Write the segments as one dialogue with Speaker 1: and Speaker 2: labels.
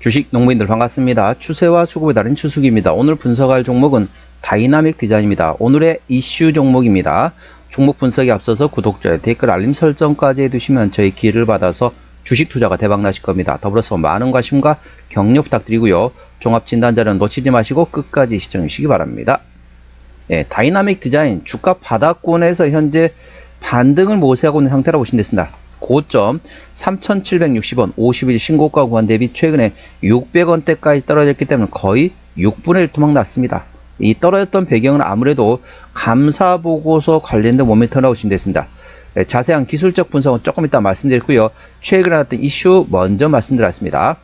Speaker 1: 주식 농민들 반갑습니다. 추세와 수급에 따른 추수기입니다. 오늘 분석할 종목은 다이나믹 디자인입니다. 오늘의 이슈 종목입니다. 종목 분석에 앞서서 구독자의 댓글 알림 설정까지 해두시면 저희 기회를 받아서 주식 투자가 대박 나실 겁니다. 더불어서 많은 관심과 격려 부탁드리고요. 종합 진단자는 놓치지 마시고 끝까지 시청해 주시기 바랍니다. 예, 다이나믹 디자인 주가 바닥권에서 현재 반등을 모색하고 있는 상태라고 보시면 됐습니다. 고점 3,760원 50일 신고가 구간 대비 최근에 600원대까지 떨어졌기 때문에 거의 6분의 1 토막 났습니다. 이 떨어졌던 배경은 아무래도 감사 보고서 관련된 모멘텀이라고 됐습니다. 예, 자세한 기술적 분석은 조금 이따 말씀드렸고요. 최근에 나왔던 이슈 먼저 말씀드렸습니다.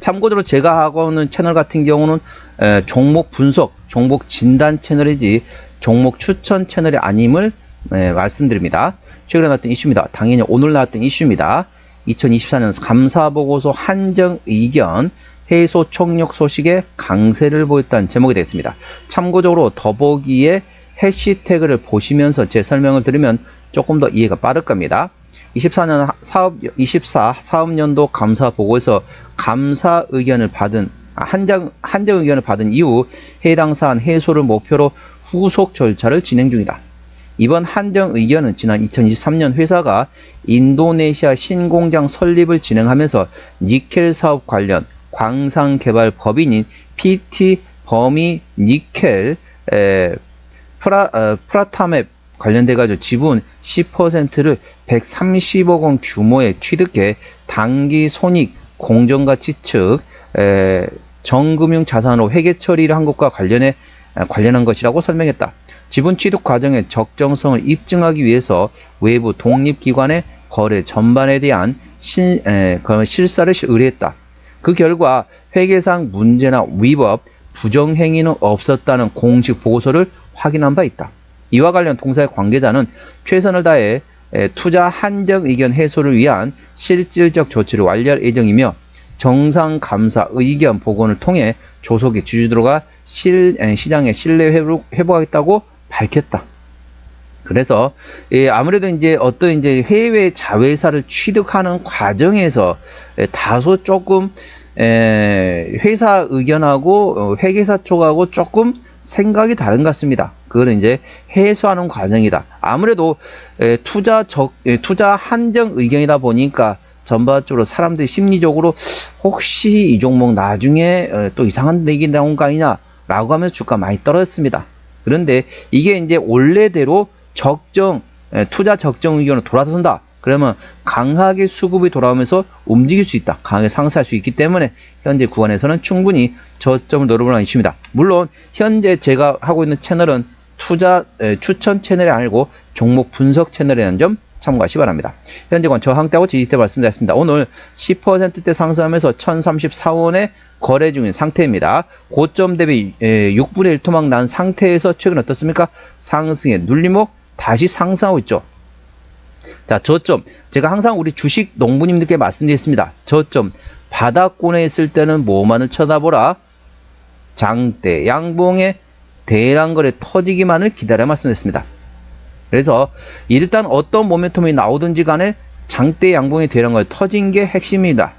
Speaker 1: 참고로 제가 하고 있는 채널 같은 경우는 에, 종목 분석, 종목 진단 채널이지 종목 추천 채널이 아님을 에, 말씀드립니다. 최근에 나왔던 이슈입니다. 당연히 오늘 나왔던 이슈입니다. 2024년 감사보고서 한정 의견 해소 총력 소식에 강세를 보였다는 제목이 되겠습니다. 참고적으로 더보기에 해시태그를 보시면서 제 설명을 들으면 조금 더 이해가 빠를 겁니다. 24년 사업 24 사업년도 감사 보고에서 감사 의견을 받은 아, 한정 한정 의견을 받은 이후 해당 사안 해소를 목표로 후속 절차를 진행 중이다. 이번 한정 의견은 지난 2023년 회사가 인도네시아 신공장 설립을 진행하면서 니켈 사업 관련 광산 개발 법인인 PT 범위 니켈 에, 프라, 어, 프라타맵 관련돼 가지고 지분 10%를 130억 원 규모의 취득해 단기 손익 공정가치 측 에, 정금융 자산으로 회계 처리를 한 것과 관련해 에, 관련한 것이라고 설명했다. 지분 취득 과정의 적정성을 입증하기 위해서 외부 독립기관의 거래 전반에 대한 신, 에, 그 실사를 의뢰했다. 그 결과 회계상 문제나 위법, 부정행위는 없었다는 공식 보고서를 확인한 바 있다. 이와 관련 동사의 관계자는 최선을 다해 에, 투자 한정 의견 해소를 위한 실질적 조치를 완료할 예정이며 정상 감사 의견 복원을 통해 조속히 주주들과 실, 에, 시장의 신뢰 회복, 회복하겠다고 밝혔다. 그래서 예, 아무래도 이제 어떤 이제 해외 자회사를 취득하는 과정에서 예, 다소 조금 에, 회사 의견하고 어, 회계사 쪽하고 조금 생각이 다른 것 같습니다. 그거는 이제 해소하는 과정이다. 아무래도 에, 투자 적 에, 투자 한정 의견이다 보니까 전반적으로 사람들이 심리적으로 혹시 이 종목 나중에 에, 또 이상한 얘기 나온 거 아니냐라고 하면서 주가 많이 떨어졌습니다. 그런데 이게 이제 원래대로 적정 에, 투자 적정 의견으로 돌아선다. 그러면 강하게 수급이 돌아오면서 움직일 수 있다. 강하게 상승할 수 있기 때문에 현재 구간에서는 충분히 저점을 노려보는 이슈입니다. 물론 현재 제가 하고 있는 채널은 투자 에, 추천 채널이 아니고 종목 분석 채널이라는 점 참고하시 기 바랍니다. 현재 권 저항대하고 지지대 말씀드렸습니다. 오늘 10%대 상승하면서 1034원에 거래 중인 상태입니다. 고점 대비 6분의 1 토막 난 상태에서 최근 어떻습니까? 상승의 눌림목 다시 상승하고 있죠. 자, 저점. 제가 항상 우리 주식 농부님들께 말씀드렸습니다. 저점. 바닥권에 있을 때는 뭐만을 쳐다보라. 장대, 양봉의 대량거래 터지기만을 기다려 말씀드렸습니다. 그래서 일단 어떤 모멘텀이 나오든지 간에 장대 양봉의 대량거래 터진 게 핵심입니다.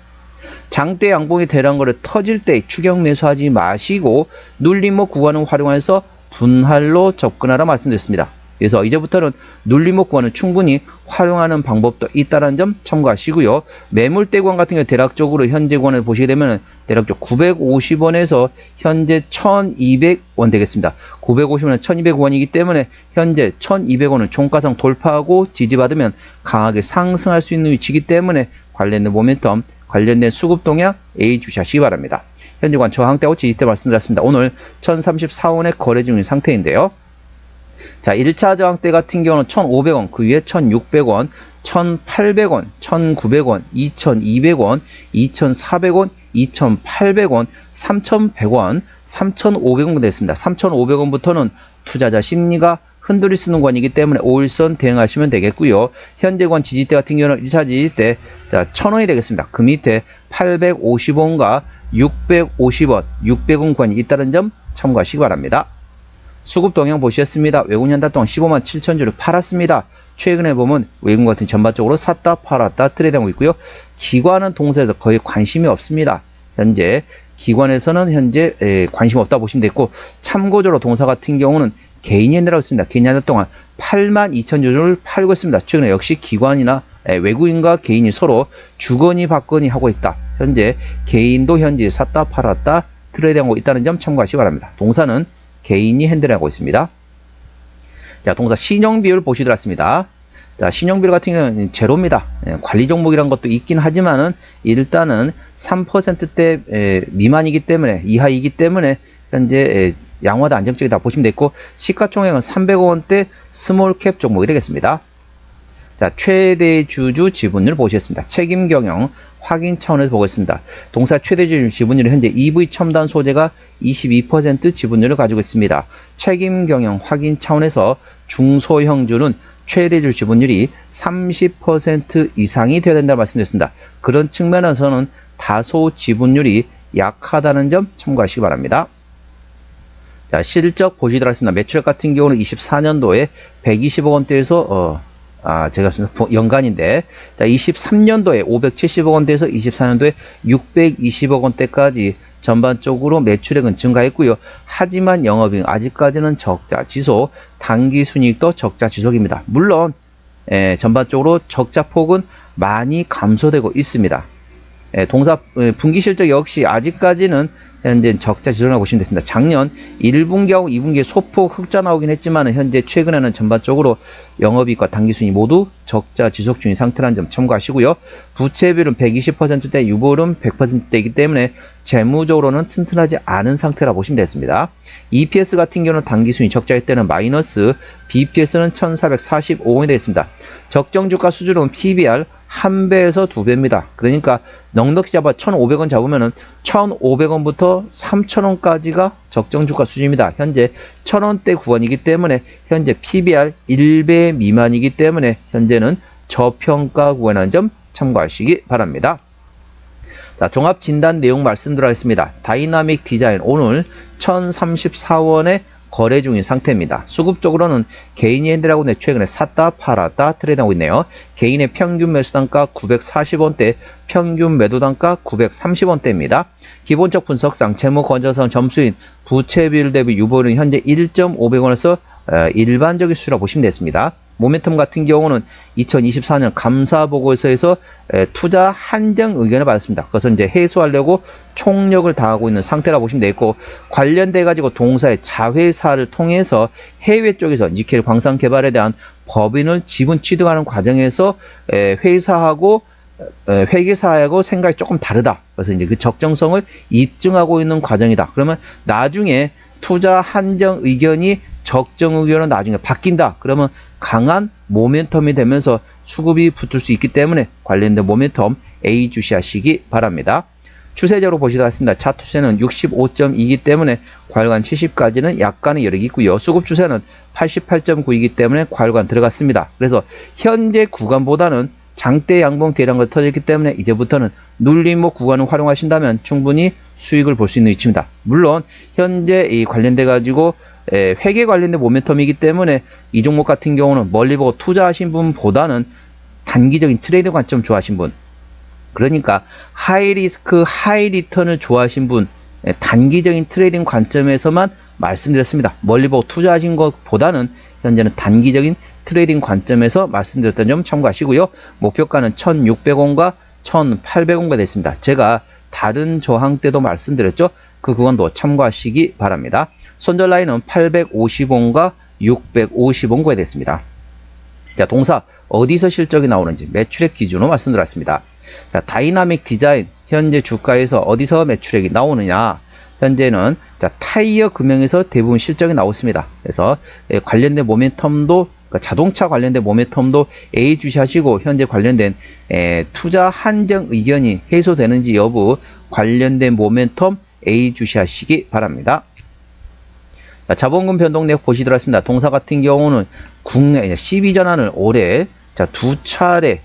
Speaker 1: 장대 양봉의 대량거래 터질 때 추격 매수하지 마시고 눌림목 구간을 활용해서 분할로 접근하라 말씀드렸습니다. 그래서 이제부터는 눌림목 구간을 충분히 활용하는 방법도 있다는 점 참고하시고요. 매물대 구간 같은 경우 대략적으로 현재 구간을 보시게 되면 대략적 950원에서 현재 1200원 되겠습니다. 950원은 1200원이기 때문에 현재 1200원을 종가상 돌파하고 지지받으면 강하게 상승할 수 있는 위치이기 때문에 관련된 모멘텀 관련된 수급 동향 A 주시하시기 바랍니다. 현재 관 저항대하고 지지대 말씀드렸습니다. 오늘 1034원에 거래 중인 상태인데요. 자, 1차 저항대 같은 경우는 1,500원, 그 위에 1,600원, 1,800원, 1,900원, 2,200원, 2,400원, 2,800원, 3,100원, 3,500원 됐습니다. 3,500원부터는 투자자 심리가 흔들릴 수 있는 관이기 때문에 5일선 대응하시면 되겠고요. 현재 관 지지대 같은 경우는 1차 지지대 자 1000원이 되겠습니다. 그 밑에 850원과 650원, 600원 관이 있다는 점 참고하시기 바랍니다. 수급 동향 보셨습니다. 외국 연단 동안 15만 7천 주를 팔았습니다. 최근에 보면 외국 같은 전반적으로 샀다 팔았다 트레이드하고 있고요. 기관은 동사에서 거의 관심이 없습니다. 현재 기관에서는 현재 에, 관심 없다 보시면 되고 참고적으로 동사 같은 경우는 개인이 핸들하고 있습니다. 개인이 한 달 동안 8만 2천 주를 팔고 있습니다. 최근에 역시 기관이나 에, 외국인과 개인이 서로 주거니 받거니 하고 있다. 현재 개인도 현재 샀다 팔았다 트레이드하고 있다는 점 참고하시기 바랍니다. 동사는 개인이 핸들하고 있습니다. 자, 동사 신용 비율 보시도록 하겠습니다. 자, 신용 비율 같은 경우는 제로입니다. 예, 관리 종목이란 것도 있긴 하지만은 일단은 3%대 에, 미만이기 때문에 이하이기 때문에 현재 에, 양호하다 안정적이다 보시면 되고 시가총액은 300억 원대 스몰캡 종목이 되겠습니다. 자, 최대 주주 지분율 보시겠습니다. 책임 경영 확인 차원에서 보겠습니다. 동사 최대 주주 지분율은 현재 EV 첨단 소재가 22% 지분율을 가지고 있습니다. 책임 경영 확인 차원에서 중소형주는 최대 주주 지분율이 30% 이상이 되어야 된다고 말씀드렸습니다. 그런 측면에서는 다소 지분율이 약하다는 점 참고하시기 바랍니다. 자, 실적 보시도록 하겠습니다. 매출액 같은 경우는 24년도에 120억 원대에서 어, 아, 제가 쓰는 연간인데, 자, 23년도에 570억 원대에서 24년도에 620억 원대까지 전반적으로 매출액은 증가했고요. 하지만 영업이익 아직까지는 적자 지속, 단기 순이익도 적자 지속입니다. 물론 에, 전반적으로 적자 폭은 많이 감소되고 있습니다. 에, 동사 에, 분기 실적 역시 아직까지는 현재 적자 지속이라고 보시면 됐습니다. 작년 1분기하고 2분기에 소폭 흑자 나오긴 했지만 현재 최근에는 전반적으로 영업이익과 당기순이 모두 적자 지속 중인 상태라는 점 참고하시고요. 부채비율은 120%대, 유보율은 100%대이기 때문에 재무적으로는 튼튼하지 않은 상태라 보시면 되겠습니다. EPS 같은 경우는 당기순이 적자일 때는 마이너스, BPS는 1445원이 되겠습니다. 적정 주가 수준은 PBR 1배에서 2배입니다. 그러니까 넉넉히 잡아 1,500원 잡으면은 1,500원부터 3,000원까지가 적정 주가 수준입니다. 현재 1,000원대 구간이기 때문에 현재 PBR 1배 미만이기 때문에 현재는 저평가 구간이라는 점 참고하시기 바랍니다. 자, 종합 진단 내용 말씀드리겠습니다. 다이나믹 디자인 오늘 1034원에 거래 중인 상태입니다. 수급적으로는 개인이 핸들하고 내 최근에 샀다 팔았다 트레이드하고 있네요. 개인의 평균 매수 단가 940원대, 평균 매도 단가 930원대입니다. 기본적 분석상 재무 건전성 점수인 부채 비율 대비 유보율은 현재 1.500원에서 어, 일반적인 수라고 보시면 되겠습니다. 모멘텀 같은 경우는 2024년 감사 보고서에서 에, 투자 한정 의견을 받았습니다. 그것을 이제 해소하려고 총력을 다하고 있는 상태라 보시면 되겠고 관련돼 가지고 동사의 자회사를 통해서 해외 쪽에서 니켈 광산 개발에 대한 법인을 지분 취득하는 과정에서 에, 회사하고 에, 회계사하고 생각이 조금 다르다. 그래서 이제 그 적정성을 입증하고 있는 과정이다. 그러면 나중에 투자 한정 의견이 적정 의견은 나중에 바뀐다. 그러면 강한 모멘텀이 되면서 수급이 붙을 수 있기 때문에 관련된 모멘텀 A 주시하시기 바랍니다. 추세적으로 보시다 하겠습니다. 차트 추세는 65.2이기 때문에 과열관 70까지는 약간의 여력이 있고요. 수급 추세는 88.9이기 때문에 과열관 들어갔습니다. 그래서 현재 구간보다는 장대 양봉 대량을 터졌기 때문에 이제부터는 눌림목 구간을 활용하신다면 충분히 수익을 볼 수 있는 위치입니다. 물론 현재 이 관련돼 가지고 에, 회계 관련된 모멘텀이기 때문에 이 종목 같은 경우는 멀리 보고 투자하신 분보다는 단기적인 트레이드 관점 좋아하신 분 그러니까 하이 리스크 하이 리턴을 좋아하신 분 에, 단기적인 트레이딩 관점에서만 말씀드렸습니다. 멀리 보고 투자하신 것보다는 현재는 단기적인 트레이딩 관점에서 말씀드렸던 점 참고하시고요. 목표가는 1,600원과 1,800원가 됐습니다. 제가 다른 저항 때도 말씀드렸죠. 그 구간도 참고하시기 바랍니다. 손절 라인은 850원과 650원가 됐습니다. 자, 동사 어디서 실적이 나오는지 매출액 기준으로 말씀드렸습니다. 자, 다이나믹 디자인 현재 주가에서 어디서 매출액이 나오느냐? 현재는 자, 타이어 금융에서 대부분 실적이 나오습니다. 그래서 예, 관련된 모멘텀도 그러니까 자동차 관련된 모멘텀도 A 주시하시고 현재 관련된 에, 투자 한정 의견이 해소되는지 여부 관련된 모멘텀 A 주시하시기 바랍니다. 자, 자본금 변동 내역 보시도록 하겠습니다. 동사 같은 경우는 국내 12전환을 올해 자, 두 차례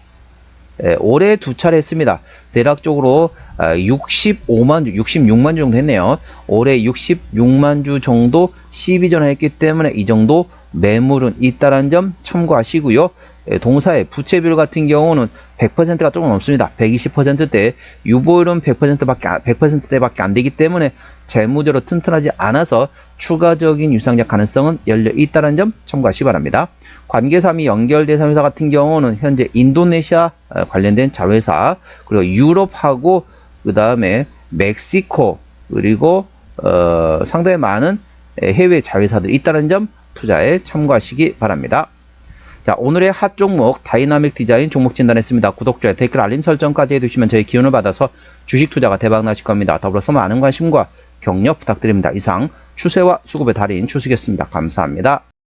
Speaker 1: 에, 올해 두 차례 했습니다. 대략적으로 65만 주, 66만 주 정도 했네요. 올해 66만 주 정도 12전환 했기 때문에 이 정도 매물은 있다는 점 참고하시고요. 예, 동사의 부채 비율 같은 경우는 100%가 조금 넘습니다. 120%대 유보율은 100%밖에 100%대밖에 안 되기 때문에 재무제로 튼튼하지 않아서 추가적인 유상적 가능성은 열려 있다는 점 참고하시기 바랍니다. 관계사 및 연결대상 회사 같은 경우는 현재 인도네시아 어, 관련된 자회사 그리고 유럽하고 그 다음에 멕시코 그리고 어, 상당히 많은 에, 해외 자회사들이 있다는 점 투자에 참고하시기 바랍니다. 자, 오늘의 핫 종목 다이나믹 디자인 종목 진단했습니다. 구독자 댓글 알림 설정까지 해두시면 저희 기운을 받아서 주식 투자가 대박 나실 겁니다. 더불어서 많은 관심과 격려 부탁드립니다. 이상 추세와 수급의 달인 추수겠습니다. 감사합니다.